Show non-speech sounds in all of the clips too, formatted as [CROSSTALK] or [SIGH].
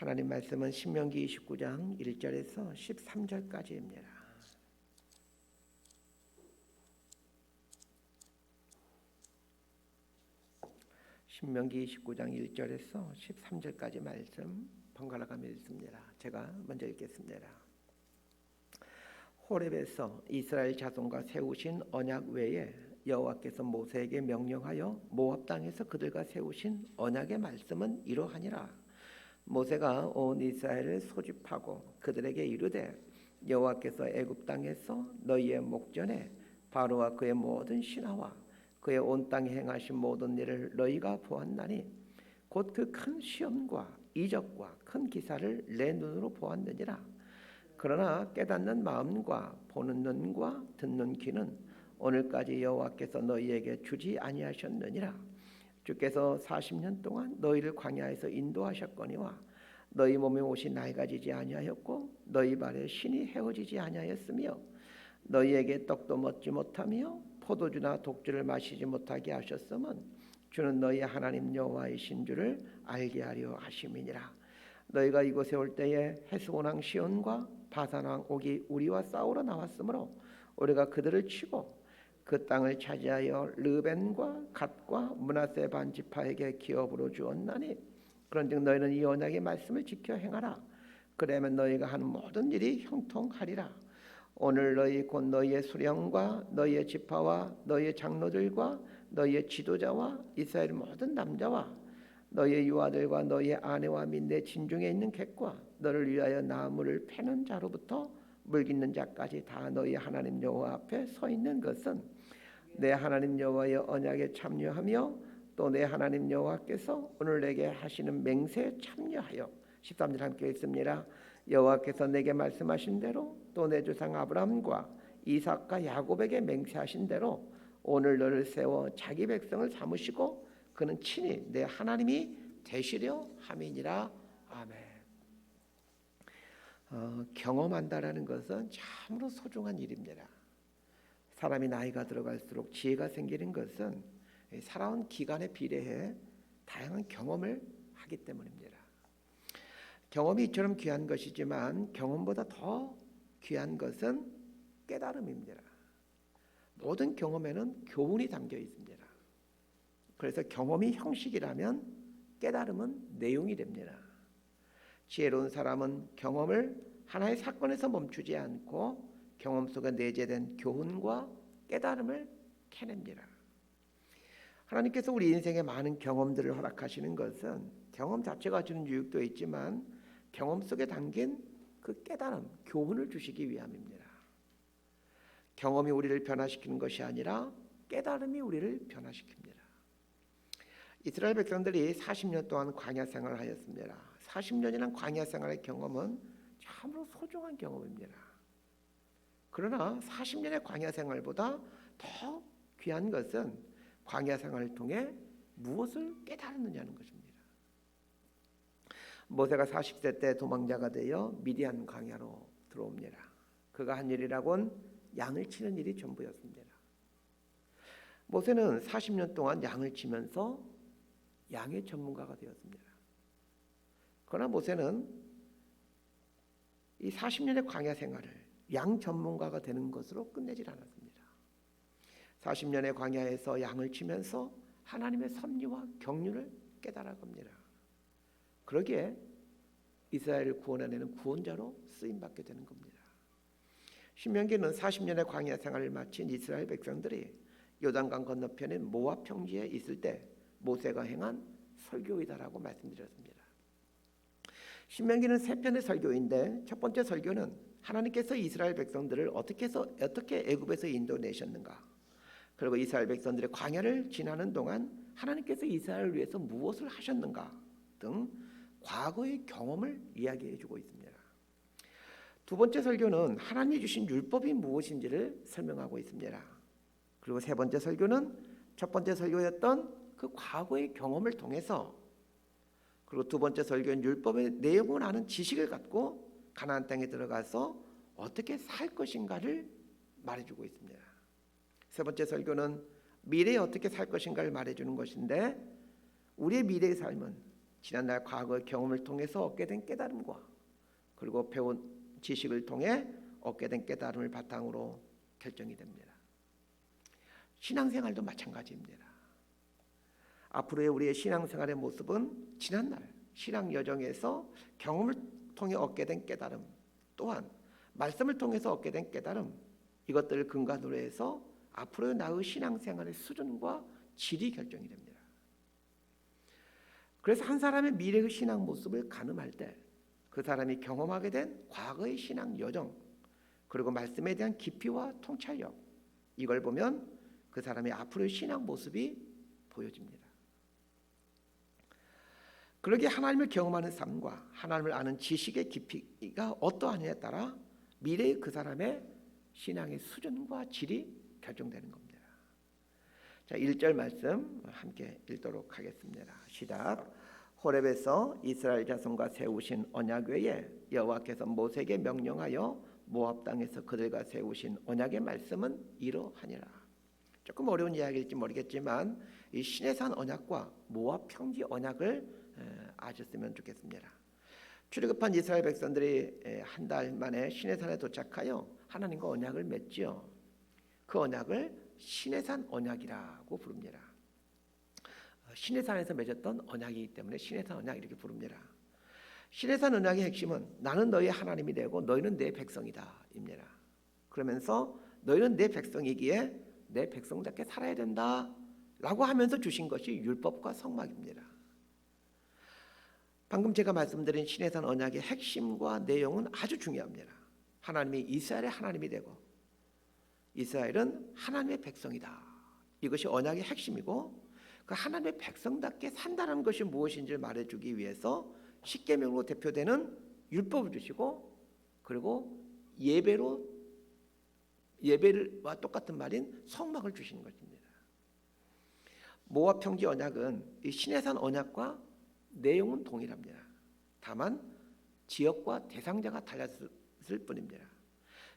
하나님 말씀은 신명기 29장 1절에서 13절까지입니다. 신명기 29장 1절에서 13절까지 말씀 번갈아가며 읽습니다. 제가 먼저 읽겠습니다. 호렙에서 이스라엘 자손과 세우신 언약 외에 여호와께서 모세에게 명령하여 모압 땅에서 그들과 세우신 언약의 말씀은 이러하니라. 모세가 온 이스라엘을 소집하고 그들에게 이르되 여호와께서 애굽 땅에서 너희의 목전에 바로와 그의 모든 신하와 그의 온 땅에 행하신 모든 일을 너희가 보았나니 곧 그 큰 시험과 이적과 큰 기사를 내 눈으로 보았느니라. 그러나 깨닫는 마음과 보는 눈과 듣는 귀는 오늘까지 여호와께서 너희에게 주지 아니하셨느니라. 주께서 40년 동안 너희를 광야에서 인도하셨거니와 너희 몸에 옷이 낡아지지 아니하였고 너희 발에 신이 헤어지지 아니하였으며 너희에게 떡도 먹지 못하며 포도주나 독주를 마시지 못하게 하셨음은 주는 너희 하나님 여호와이신 줄을 알게 하려 하심이니라. 너희가 이곳에 올 때에 헤스본 왕 시온과 바산 왕 옥이 우리와 싸우러 나왔으므로 우리가 그들을 치고 그 땅을 차지하여 르벤과 갓과 문하세 반 지파에게 기업으로 주었나니 그런즉 너희는 이 언약의 말씀을 지켜 행하라. 그러면 너희가 하는 모든 일이 형통하리라. 오늘 너희 곧 너희의 수령과 너희의 지파와 너희의 장로들과 너희의 지도자와 이스라엘 모든 남자와 너희의 유아들과 너희의 아내와 및 내 진중에 있는 객과 너를 위하여 나무를 패는 자로부터 물깃는 자까지 다 너희 하나님 여호와 앞에 서 있는 것은 내 하나님 여호와의 언약에 참여하며 또 내 하나님 여호와께서 오늘 내게 하시는 맹세에 참여하여 13절 함께 읽습니다. 여호와께서 내게 말씀하신 대로 또 내 조상 아브라함과 이삭과 야곱에게 맹세하신 대로 오늘 너를 세워 자기 백성을 삼으시고 그는 친히 내 하나님이 되시려 함이니라 아멘. 어, 경험한다라는 것은 참으로 소중한 일입니다. 사람이 나이가 들어갈수록 지혜가 생기는 것은 살아온 기간에 비례해 다양한 경험을 하기 때문입니다. 경험이 이처럼 귀한 것이지만 경험보다 더 귀한 것은 깨달음입니다. 모든 경험에는 교훈이 담겨 있습니다. 그래서 경험이 형식이라면 깨달음은 내용이 됩니다. 지혜로운 사람은 경험을 하나의 사건에서 멈추지 않고 경험 속에 내재된 교훈과 깨달음을 캐냅니다. 하나님께서 우리 인생에 많은 경험들을 허락하시는 것은 경험 자체가 주는 유익도 있지만 경험 속에 담긴 그 깨달음, 교훈을 주시기 위함입니다. 경험이 우리를 변화시키는 것이 아니라 깨달음이 우리를 변화시킵니다. 이스라엘 백성들이 40년 동안 광야 생활을 하였습니다. 40년이란 광야 생활의 경험은 참으로 소중한 경험입니다. 그러나 40년의 광야 생활보다 더 귀한 것은 광야 생활을 통해 무엇을 깨달았느냐는 것입니다. 모세가 40세 때 도망자가 되어 미디안 광야로 들어옵니다. 그가 한 일이라곤 양을 치는 일이 전부였습니다. 모세는 40년 동안 양을 치면서 양의 전문가가 되었습니다. 그러나 모세는 이 40년의 광야 생활을 양 전문가가 되는 것으로 끝내질 않았습니다. 40년의 광야에서 양을 치면서 하나님의 섭리와 경륜을 깨달아갑니다. 그러기에 이스라엘을 구원해내는 구원자로 쓰임 받게 되는 겁니다. 신명기는 40년의 광야 생활을 마친 이스라엘 백성들이 요단강 건너편인 모압 평지에 있을 때 모세가 행한 설교이다라고 말씀드렸습니다. 신명기는 세 편의 설교인데 첫 번째 설교는 하나님께서 이스라엘 백성들을 어떻게 해서 어떻게 애굽에서 인도내셨는가 그리고 이스라엘 백성들의 광야를 지나는 동안 하나님께서 이스라엘을 위해서 무엇을 하셨는가 등 과거의 경험을 이야기해 주고 있습니다. 두 번째 설교는 하나님이 주신 율법이 무엇인지를 설명하고 있습니다. 그리고 세 번째 설교는 첫 번째 설교였던 그 과거의 경험을 통해서 그리고 두 번째 설교는 율법의 내용을 아는 지식을 갖고 가나안 땅에 들어가서 어떻게 살 것인가를 말해주고 있습니다. 세 번째 설교는 미래에 어떻게 살 것인가를 말해주는 것인데 우리의 미래의 삶은 지난날 과거의 경험을 통해서 얻게 된 깨달음과 그리고 배운 지식을 통해 얻게 된 깨달음을 바탕으로 결정이 됩니다. 신앙생활도 마찬가지입니다. 앞으로의 우리의 신앙생활의 모습은 지난날 신앙 여정에서 경험을 통해 얻게 된 깨달음 또한 말씀을 통해서 얻게 된 깨달음 이것들을 근간으로 해서 앞으로의 나의 신앙생활의 수준과 질이 결정이 됩니다. 그래서 한 사람의 미래의 신앙 모습을 가늠할 때 그 사람이 경험하게 된 과거의 신앙 여정 그리고 말씀에 대한 깊이와 통찰력 이걸 보면 그 사람의 앞으로의 신앙 모습이 보여집니다. 그러기에 하나님을 경험하는 삶과 하나님을 아는 지식의 깊이가 어떠하냐에 따라 미래의 그 사람의 신앙의 수준과 질이 결정되는 겁니다. 자, 1절 말씀 함께 읽도록 하겠습니다. 시작. 호렙에서 이스라엘 자손과 세우신 언약 외에 여호와께서 모세에게 명령하여 모압 땅에서 그들과 세우신 언약의 말씀은 이러하니라. 조금 어려운 이야기일지 모르겠지만 이 시내산 언약과 모압 평지 언약을 아셨으면 좋겠습니다. 출애굽한 이스라엘 백성들이 한 달 만에 시내산에 도착하여 하나님과 언약을 맺지요. 그 언약을 시내산 언약이라고 부릅니다. 시내산에서 맺었던 언약이기 때문에 시내산 언약 이렇게 부릅니다. 시내산 언약의 핵심은 나는 너희 하나님이 되고 너희는 내 백성이다입니다. 그러면서 너희는 내 백성이기에 내 백성답게 살아야 된다라고 하면서 주신 것이 율법과 성막입니다. 방금 제가 말씀드린 신해산 언약의 핵심과 내용은 아주 중요합니다. 하나님이 이스라엘의 하나님이 되고 이스라엘은 하나님의 백성이다. 이것이 언약의 핵심이고 그 하나님의 백성답게 산다는 것이 무엇인지를 말해주기 위해서 십계명으로 대표되는 율법을 주시고 그리고 예배로 예배와 똑같은 말인 성막을 주시는 것입니다. 모압 평지 언약은 이 신해산 언약과 내용은 동일합니다. 다만 지역과 대상자가 달랐을 뿐입니다.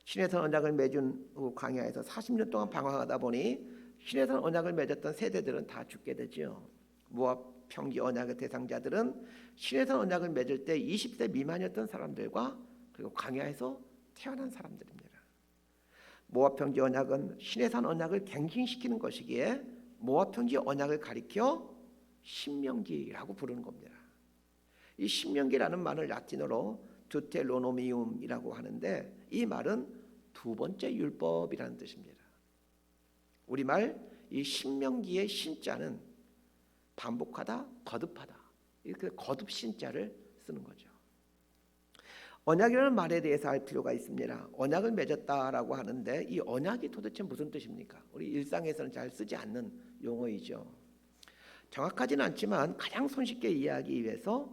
신해산 언약을 맺은 후 광야에서 40년 동안 방황하다 보니 신해산 언약을 맺었던 세대들은 다 죽게 되죠. 모압 평지 언약의 대상자들은 신해산 언약을 맺을 때 20세 미만이었던 사람들과 그리고 광야에서 태어난 사람들입니다. 모압 평지 언약은 신해산 언약을 갱신시키는 것이기에 모압 평지 언약을 가리켜 신명기라고 부르는 겁니다. 이 신명기라는 말을 라틴어로 두텔로노미움이라고 하는데 이 말은 두 번째 율법이라는 뜻입니다. 우리말 이 신명기의 신자는 반복하다, 거듭하다 이렇게 거듭 신자를 쓰는 거죠. 언약이라는 말에 대해서 알 필요가 있습니다. 언약을 맺었다라고 하는데 이 언약이 도대체 무슨 뜻입니까? 우리 일상에서는 잘 쓰지 않는 용어이죠. 정확하지는 않지만 가장 손쉽게 이해하기 위해서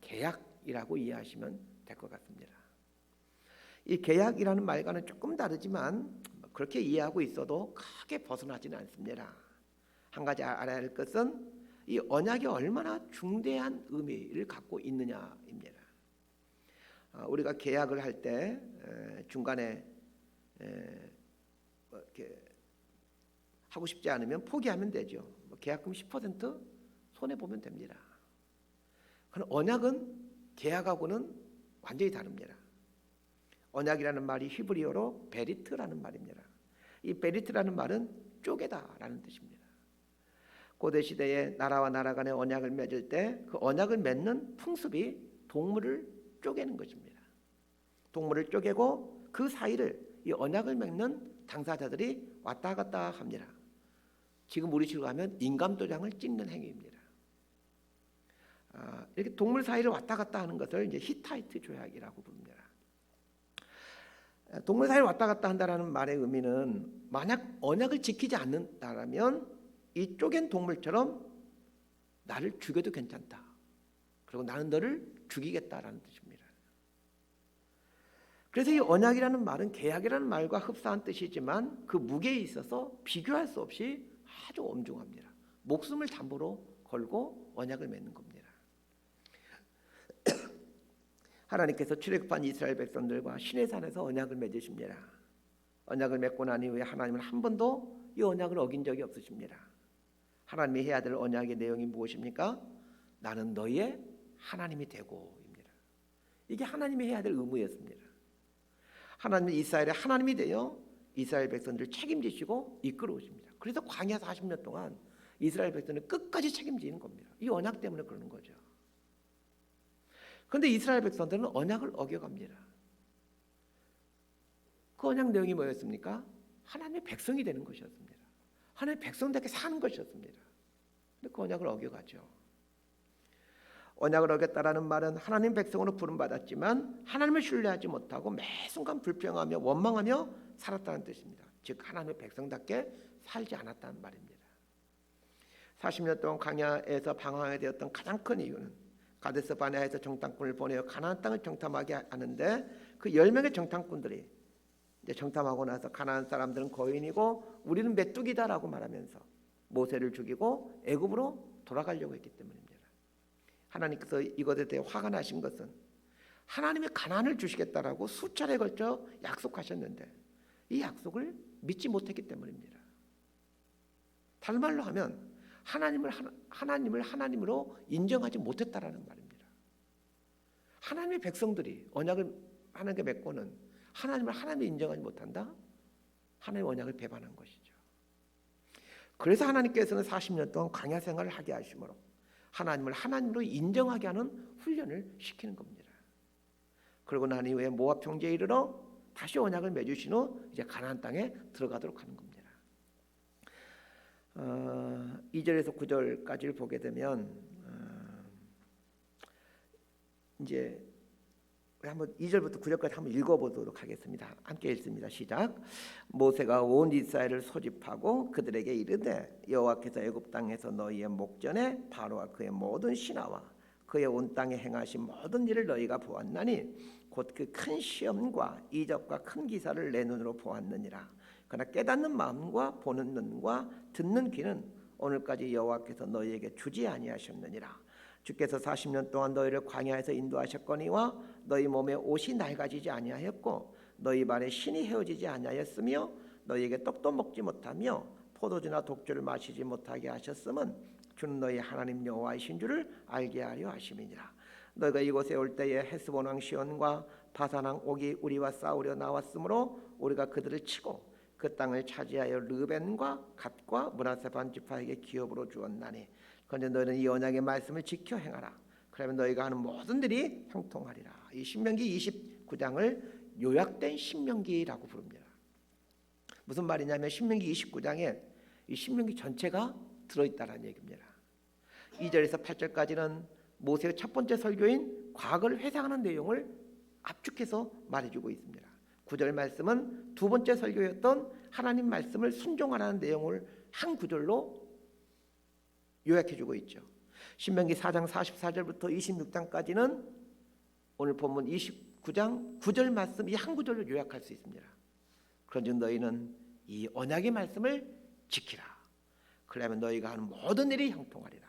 계약이라고 이해하시면 될 것 같습니다. 이 계약이라는 말과는 조금 다르지만 그렇게 이해하고 있어도 크게 벗어나지는 않습니다. 한 가지 알아야 할 것은 이 언약이 얼마나 중대한 의미를 갖고 있느냐입니다. 어, 우리가 계약을 할 때 중간에 뭐 이렇게 하고 싶지 않으면 포기하면 되죠. 뭐 계약금 10% 손해 보면 됩니다. 그럼 언약은 계약하고는 완전히 다릅니다. 언약이라는 말이 히브리어로 베리트라는 말입니다. 이 베리트라는 말은 쪼개다라는 뜻입니다. 고대 시대에 나라와 나라 간의 언약을 맺을 때 그 언약을 맺는 풍습이 동물을 쪼개는 것입니다. 동물을 쪼개고 그 사이를 이 언약을 맺는 당사자들이 왔다 갔다 합니다. 지금 우리식으로 하면 인감도장을 찍는 행위입니다. 아, 이렇게 동물 사이를 왔다 갔다 하는 것을 이제 히타이트 조약이라고 부릅니다. 동물 사이를 왔다 갔다 한다라는 말의 의미는 만약 언약을 지키지 않는다라면 이 쪼갠 동물처럼 나를 죽여도 괜찮다. 그리고 나는 너를 죽이겠다라는 뜻입니다. 그래서 이 언약이라는 말은 계약이라는 말과 흡사한 뜻이지만 그 무게에 있어서 비교할 수 없이 아주 엄중합니다. 목숨을 담보로 걸고 언약을 맺는 겁니다. [CLEARS THROAT] 하나님께서 출애굽한 이스라엘 백성들과 신의 산에서 언약을 맺으십니다. 언약을 맺고 난 이후에 하나님은 한 번도 이 언약을 어긴 적이 없으십니다. 하나님이 해야 될 언약의 내용이 무엇입니까? 나는 너희의 하나님이 되고입니다. 이게 하나님이 해야 될 의무였습니다. 하나님은 이스라엘의 하나님이 되어 이스라엘 백성들을 책임지시고 이끌어 오십니다. 그래서 광야 40년 동안 이스라엘 백성을 끝까지 책임지는 겁니다. 이 언약 때문에 그러는 거죠. 그런데 이스라엘 백성들은 언약을 어겨갑니다. 그 언약 내용이 뭐였습니까? 하나님의 백성이 되는 것이었습니다. 하나님의 백성답게 사는 것이었습니다. 근데 그 언약을 어겨가죠. 언약을 어겼다라는 말은 하나님 백성으로 부름받았지만 하나님을 신뢰하지 못하고 매 순간 불평하며 원망하며 살았다는 뜻입니다. 즉 하나님의 백성답게 살지 않았다는 말입니다. 40년 동안 광야에서 방황하게 되었던 가장 큰 이유는 가데스 바네아에서 정탐꾼을 보내어 가나안 땅을 정탐하게 하는데 그 10명의 정탐꾼들이 이제 정탐하고 나서 가나안 사람들은 거인이고 우리는 메뚜기다라고 말하면서 모세를 죽이고 애굽으로 돌아가려고 했기 때문입니다. 하나님께서 이것에 대해 화가 나신 것은 하나님이 가난을 주시겠다라고 수차례 걸쳐 약속하셨는데 이 약속을 믿지 못했기 때문입니다. 다른 말로 하면 하나님을 하나, 하나님을 하나님으로 인정하지 못했다라는 말입니다. 하나님의 백성들이 언약을 하나님께 맺고는 하나님을 하나님을 인정하지 못한다. 하나님의 언약을 배반한 것이죠. 그래서 하나님께서는 40년 동안 광야 생활을 하게 하심으로 하나님을 하나님으로 인정하게 하는 훈련을 시키는 겁니다. 그러고 난 이후에 모압 평지에 이르러 다시 언약을 맺으신 후 이제 가나안 땅에 들어가도록 하는 겁니다. 어, 2절에서 9절까지를 보게 되면 어, 이제 한번 2절부터 9절까지 한번 읽어보도록 하겠습니다. 함께 읽습니다. 시작. 모세가 온 이스라엘을 소집하고 그들에게 이르되 여호와께서 애굽 땅에서 너희의 목전에 바로와 그의 모든 신하와 그의 온 땅에 행하신 모든 일을 너희가 보았나니 곧 그 큰 시험과 이적과 큰 기사를 내 눈으로 보았느니라. 그러나 깨닫는 마음과 보는 눈과 듣는 귀는 오늘까지 여호와께서 너희에게 주지 아니하셨느니라. 주께서 40년 동안 너희를 광야에서 인도하셨거니와 너희 몸에 옷이 낡아지지 아니하였고 너희 발에 신이 헤어지지 아니하였으며 너희에게 떡도 먹지 못하며 포도주나 독주를 마시지 못하게 하셨음은 주는 너희 하나님 여호와이신 줄을 알게 하려 하심이니라. 너희가 이곳에 올 때에 헤스본 왕 시온과 바산 왕 옥이 우리와 싸우려 나왔으므로 우리가 그들을 치고 그 땅을 차지하여 르벤과 갓과 문하세 반지파에게 기업으로 주었나니 그런데 너희는 이 언약의 말씀을 지켜 행하라. 그러면 너희가 하는 모든 일이 형통하리라. 이 신명기 29장을 요약된 신명기라고 부릅니다. 무슨 말이냐면 신명기 29장에 이 신명기 전체가 들어있다는 얘기입니다. 2절에서 8절까지는 모세의 첫 번째 설교인 과거를 회상하는 내용을 압축해서 말해주고 있습니다. 9절 말씀은 두 번째 설교였던 하나님 말씀을 순종하라는 내용을 한 구절로 요약해 주고 있죠. 신명기 4장 44절부터 26장까지는 오늘 본문 29장 9절 말씀 이 한 구절로 요약할 수 있습니다. 그런즉 너희는 이 언약의 말씀을 지키라. 그러면 너희가 하는 모든 일이 형통하리라.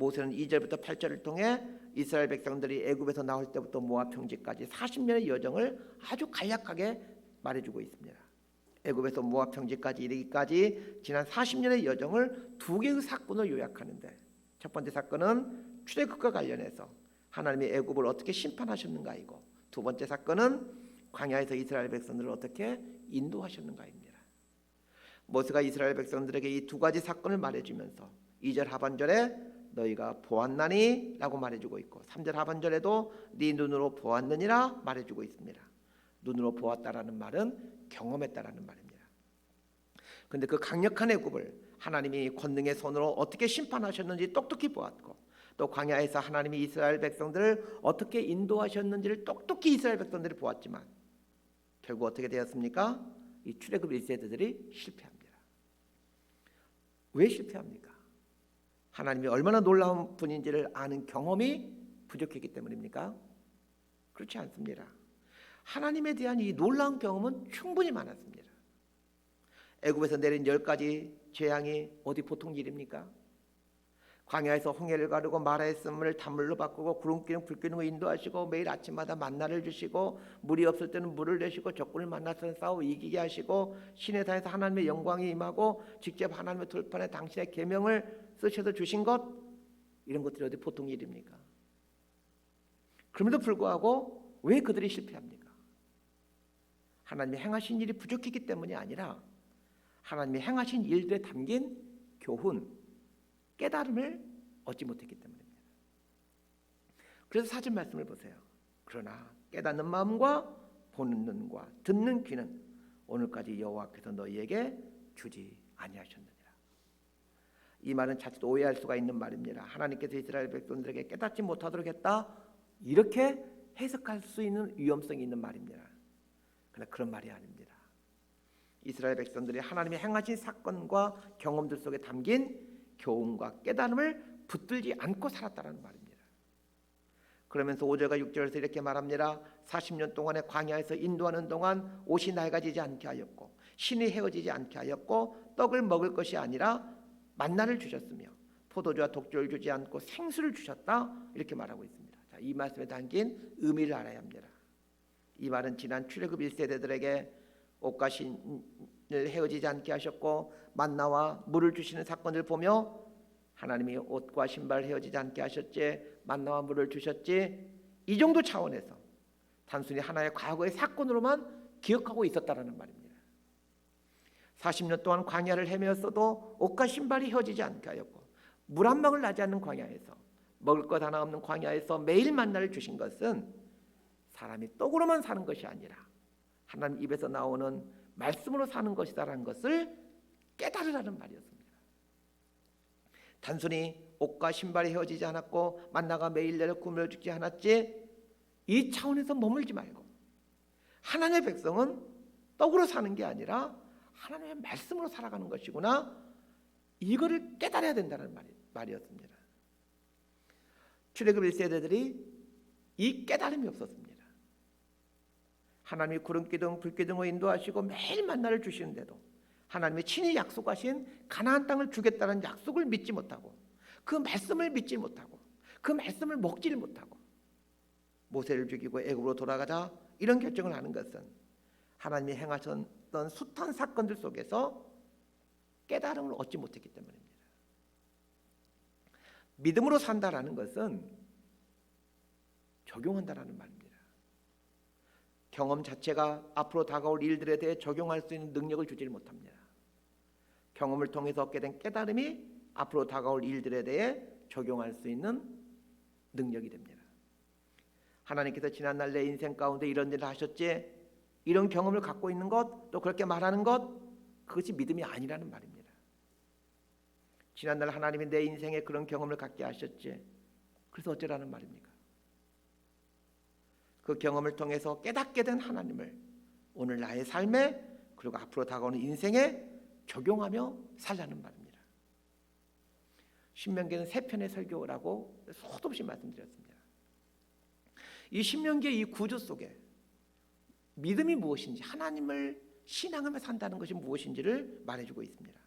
모세는 2절부터 8절을 통해 이스라엘 백성들이 애굽에서 나올 때부터 모압 평지까지 40년의 여정을 아주 간략하게 말해주고 있습니다. 애굽에서 모압 평지까지 이르기까지 지난 40년의 여정을 두 개의 사건을 요약하는데 첫 번째 사건은 출애굽과 관련해서 하나님이 애굽을 어떻게 심판하셨는가이고 두 번째 사건은 광야에서 이스라엘 백성들을 어떻게 인도하셨는가입니다. 모세가 이스라엘 백성들에게 이 두 가지 사건을 말해주면서 2절 하반절에 너희가 보았나니라고 말해주고 있고 3절 하반절에도 네 눈으로 보았느니라 말해주고 있습니다. 눈으로 보았다라는 말은 경험했다라는 말입니다. 그런데 그 강력한 애굽을 하나님이 권능의 손으로 어떻게 심판하셨는지 똑똑히 보았고 또 광야에서 하나님이 이스라엘 백성들을 어떻게 인도하셨는지를 똑똑히 이스라엘 백성들이 보았지만 결국 어떻게 되었습니까? 이 출애굽 1세대들이 실패합니다. 왜 실패합니까? 하나님이 얼마나 놀라운 분인지를 아는 경험이 부족했기 때문입니까? 그렇지 않습니다. 하나님에 대한 이 놀라운 경험은 충분히 많았습니다. 애굽에서 내린 열 가지 재앙이 어디 보통 일입니까? 광야에서 홍해를 가르고 마라의 씀을 단물로 바꾸고 구름기는 불기둥을 인도하시고 매일 아침마다 만나를 주시고 물이 없을 때는 물을 내시고 적군을 만나서 싸워 이기게 하시고 신의 산에서 하나님의 영광이 임하고 직접 하나님의 돌판에 당신의 계명을 쓰셔서 주신 것 이런 것들이 어디 보통 일입니까? 그럼에도 불구하고 왜 그들이 실패합니까? 하나님이 행하신 일이 부족했기 때문이 아니라 하나님이 행하신 일들에 담긴 교훈, 깨달음을 얻지 못했기 때문입니다. 그래서 사진 말씀을 보세요. 그러나 깨닫는 마음과 보는 눈과 듣는 귀는 오늘까지 여호와께서 너희에게 주지 아니하셨느니라. 이 말은 자칫 오해할 수가 있는 말입니다. 하나님께서 이스라엘 백성들에게 깨닫지 못하도록 했다. 이렇게 해석할 수 있는 위험성이 있는 말입니다. 그러나 그런 말이 아닙니다. 이스라엘 백성들이 하나님이 행하신 사건과 경험들 속에 담긴 교훈과 깨달음을 붙들지 않고 살았다는 말입니다. 그러면서 5절과 6절에서 이렇게 말합니다. 40년 동안의 광야에서 인도하는 동안 옷이 낡아지지 않게 하였고 신이 헤어지지 않게 하였고 떡을 먹을 것이 아니라 만나를 주셨으며 포도주와 독주를 주지 않고 생수를 주셨다 이렇게 말하고 있습니다. 자, 이 말씀에 담긴 의미를 알아야 합니다. 이 말은 지난 출애굽 1세대들에게 옷과 신을 헤어지지 않게 하셨고 만나와 물을 주시는 사건을 보며 하나님이 옷과 신발을 헤어지지 않게 하셨지 만나와 물을 주셨지 이 정도 차원에서 단순히 하나의 과거의 사건으로만 기억하고 있었다라는 말입니다. 40년 동안 광야를 헤매었어도 옷과 신발이 헤어지지 않게 하였고 물 한 방울 나지 않는 광야에서 먹을 것 하나 없는 광야에서 매일 만나를 주신 것은 사람이 떡으로만 사는 것이 아니라 하나님 입에서 나오는 말씀으로 사는 것이다라는 것을 깨달으라는 말이었습니다. 단순히 옷과 신발이 헤어지지 않았고 만나가 매일 내려 굶어 죽지 않았지 이 차원에서 머물지 말고 하나님의 백성은 떡으로 사는 게 아니라 하나님의 말씀으로 살아가는 것이구나 이거를 깨달아야 된다는 말이, 말이었습니다. 출애굽 1세대들이 이 깨달음이 없었습니다. 하나님이 구름 기둥, 불 기둥을 인도하시고 매일 만나를 주시는데도 하나님이 친히 약속하신 가나안 땅을 주겠다는 약속을 믿지 못하고 그 말씀을 믿지 못하고 그 말씀을 먹지를 못하고 모세를 죽이고 애굽으로 돌아가자 이런 결정을 하는 것은 하나님이 행하 셨던 숱한 사건들 속에서 깨달음을 얻지 못했기 때문입니다. 믿음으로 산다라는 것은 적용한다라는 말입니다. 경험 자체가 앞으로 다가올 일들에 대해 적용할 수 있는 능력을 주지를 못합니다. 경험을 통해서 얻게 된 깨달음이 앞으로 다가올 일들에 대해 적용할 수 있는 능력이 됩니다. 하나님께서 지난날 내 인생 가운데 이런 일을 하셨지 이런 경험을 갖고 있는 것 또 그렇게 말하는 것 그것이 믿음이 아니라는 말입니다. 지난날 하나님이 내 인생에 그런 경험을 갖게 하셨지 그래서 어쩌라는 말입니까? 그 경험을 통해서 깨닫게 된 하나님을 오늘 나의 삶에 그리고 앞으로 다가오는 인생에 적용하며 살라는 말입니다. 신명기는 세 편의 설교라고 소도 없이 말씀드렸습니다. 이 신명기의 이 구조 속에 믿음이 무엇인지 하나님을 신앙하며 산다는 것이 무엇인지를 말해주고 있습니다.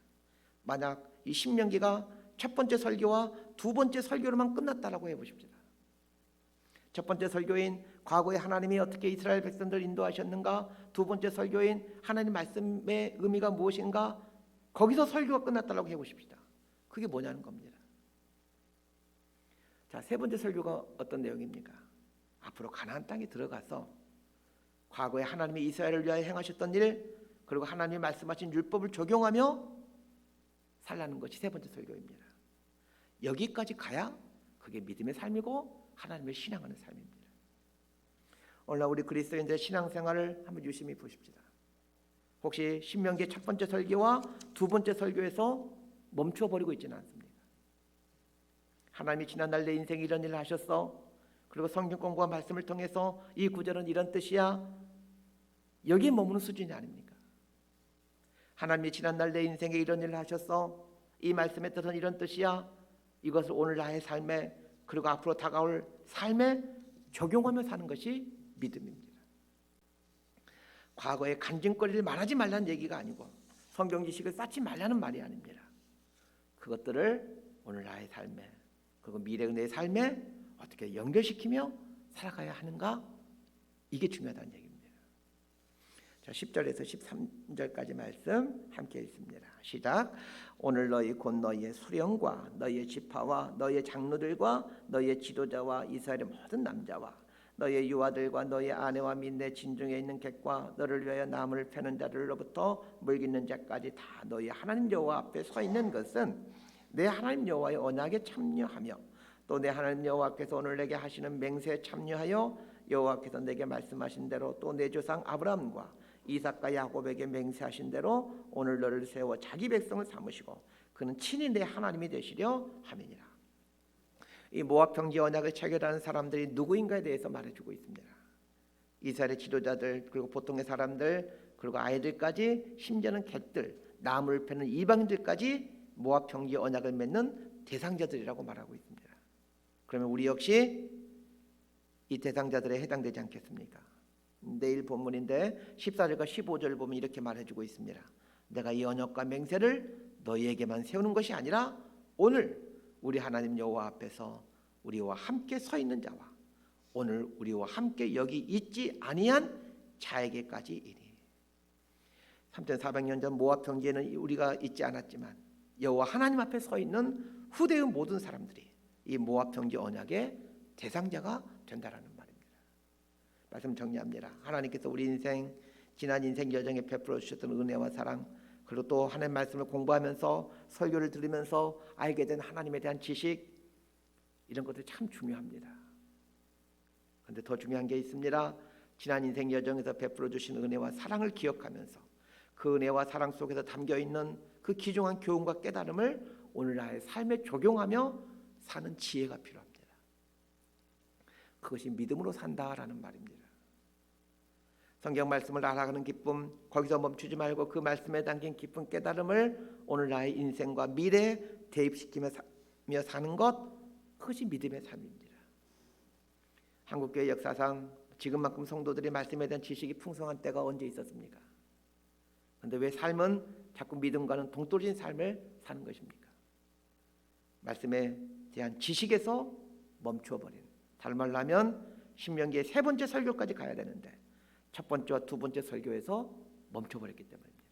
만약 이 신명기가 첫 번째 설교와 두 번째 설교로만 끝났다라고 해보십시다. 첫 번째 설교인 과거에 하나님이 어떻게 이스라엘 백성들 인도하셨는가? 두 번째 설교인 하나님 말씀의 의미가 무엇인가? 거기서 설교가 끝났다라고 해보십시다. 그게 뭐냐는 겁니다. 자, 세 번째 설교가 어떤 내용입니까? 앞으로 가나안 땅에 들어가서 과거에 하나님이 이스라엘을 위하여 행하셨던 일 그리고 하나님이 말씀하신 율법을 적용하며 살라는 것이 세 번째 설교입니다. 여기까지 가야 그게 믿음의 삶이고 하나님을 신앙하는 삶입니다. 오늘 우리 그리스도인들의 신앙생활을 한번 유심히 보십시다. 혹시 신명기 첫 번째 설교와 두 번째 설교에서 멈추어 버리고 있지는 않습니까? 하나님이 지난날 내 인생에 이런 일을 하셨어. 그리고 성경 공부와 말씀을 통해서 이 구절은 이런 뜻이야. 여기에 머무는 수준이 아닙니까? 하나님이 지난날 내 인생에 이런 일을 하셨어. 이 말씀의 뜻은 이런 뜻이야. 이것을 오늘 나의 삶에 그리고 앞으로 다가올 삶에 적용하며 사는 것이 믿음입니다. 과거의 간증거리를 말하지 말라는 얘기가 아니고 성경 지식을 쌓지 말라는 말이 아닙니다. 그것들을 오늘 나의 삶에 그리고 미래 내 삶에 어떻게 연결시키며 살아가야 하는가 이게 중요하다는 얘기입니다. 자, 10절에서 13절까지 말씀 함께 읽습니다. 시작. 오늘 너희 곧 너희의 수령과 너희의 지파와 너희의 장로들과 너희의 지도자와 이스라엘의 모든 남자와 너의 유아들과 너의 아내와 및내 진중에 있는 객과 너를 위하여 나무를 패는 자들로부터 물깃는 자까지 다 너희 하나님 여호와 앞에 서 있는 것은 내 하나님 여호와의 언약에 참여하며 또 내 하나님 여호와께서 오늘 내게 하시는 맹세에 참여하여 여호와께서 내게 말씀하신 대로 또 내 조상 아브라함과 이삭과 야곱에게 맹세하신 대로 오늘 너를 세워 자기 백성을 삼으시고 그는 친히 내 하나님이 되시려 함이니라. 이 모압 평지 언약을 체결하는 사람들이 누구인가에 대해서 말해주고 있습니다. 이스라엘의 지도자들 그리고 보통의 사람들 그리고 아이들까지 심지어는 객들 나무를 패는 이방인들까지 모압 평지 언약을 맺는 대상자들이라고 말하고 있습니다. 그러면 우리 역시 이 대상자들에 해당되지 않겠습니까? 내일 본문인데 14절과 15절 보면 이렇게 말해주고 있습니다. 내가 이 언약과 맹세를 너희에게만 세우는 것이 아니라 오늘 우리 하나님 여호와 앞에서 우리와 함께 서 있는 자와 오늘 우리와 함께 여기 있지 아니한 자에게까지 이니 3,400년 전 모압 평지에는 우리가 있지 않았지만 여호와 하나님 앞에 서 있는 후대의 모든 사람들이 이 모압 평지 언약의 대상자가 된다라는 말씀 정리합니다. 하나님께서 우리 인생 지난 인생 여정에 베풀어 주셨던 은혜와 사랑 그리고 또 하나님 말씀을 공부하면서 설교를 들으면서 알게 된 하나님에 대한 지식 이런 것들이 참 중요합니다. 그런데 더 중요한 게 있습니다. 지난 인생 여정에서 베풀어 주신 은혜와 사랑을 기억하면서 그 은혜와 사랑 속에서 담겨 있는 그 귀중한 교훈과 깨달음을 오늘날의 삶에 적용하며 사는 지혜가 필요합니다. 그것이 믿음으로 산다라는 말입니다. 성경 말씀을 알아가는 기쁨 거기서 멈추지 말고 그 말씀에 담긴 깊은 깨달음을 오늘 나의 인생과 미래에 대입시키며 사는 것 그것이 믿음의 삶입니다. 한국교회 역사상 지금만큼 성도들의 말씀에 대한 지식이 풍성한 때가 언제 있었습니까? 그런데 왜 삶은 자꾸 믿음과는 동떨어진 삶을 사는 것입니까? 말씀에 대한 지식에서 멈추어 버린 다른 말로 하면 신명기의 세 번째 설교까지 가야 되는데 첫 번째와 두 번째 설교에서 멈춰버렸기 때문입니다.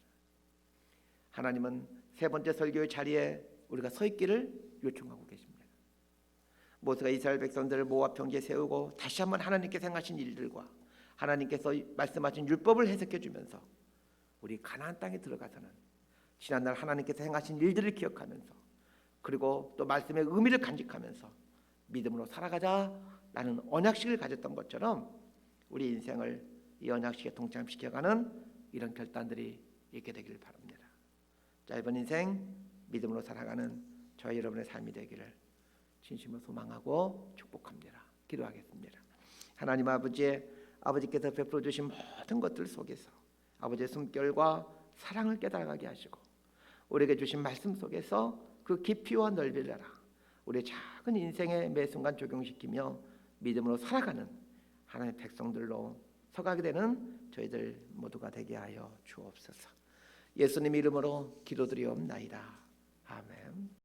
하나님은 세 번째 설교의 자리에 우리가 서 있기를 요청하고 계십니다. 모세가 이스라엘 백성들을 모압 평지에 세우고 다시 한번 하나님께서 행하신 일들과 하나님께서 말씀하신 율법을 해석해 주면서 우리 가나안 땅에 들어가서는 지난날 하나님께서 행하신 일들을 기억하면서 그리고 또 말씀의 의미를 간직하면서 믿음으로 살아가자라는 언약식을 가졌던 것처럼 우리 인생을 이 언약식에 동참시켜가는 이런 결단들이 있게 되기를 바랍니다. 짧은 인생 믿음으로 살아가는 저희 여러분의 삶이 되기를 진심으로 소망하고 축복합니다. 기도하겠습니다. 하나님 아버지 아버지께서 베풀어 주신 모든 것들 속에서 아버지의 숨결과 사랑을 깨달아가게 하시고 우리에게 주신 말씀 속에서 그 깊이와 넓이를 알아 우리의 작은 인생의 매 순간 적용시키며 믿음으로 살아가는 하나님의 백성들로 서가게 되는 저희들 모두가 되게 하여 주옵소서. 예수님 이름으로 기도드리옵나이다. 아멘.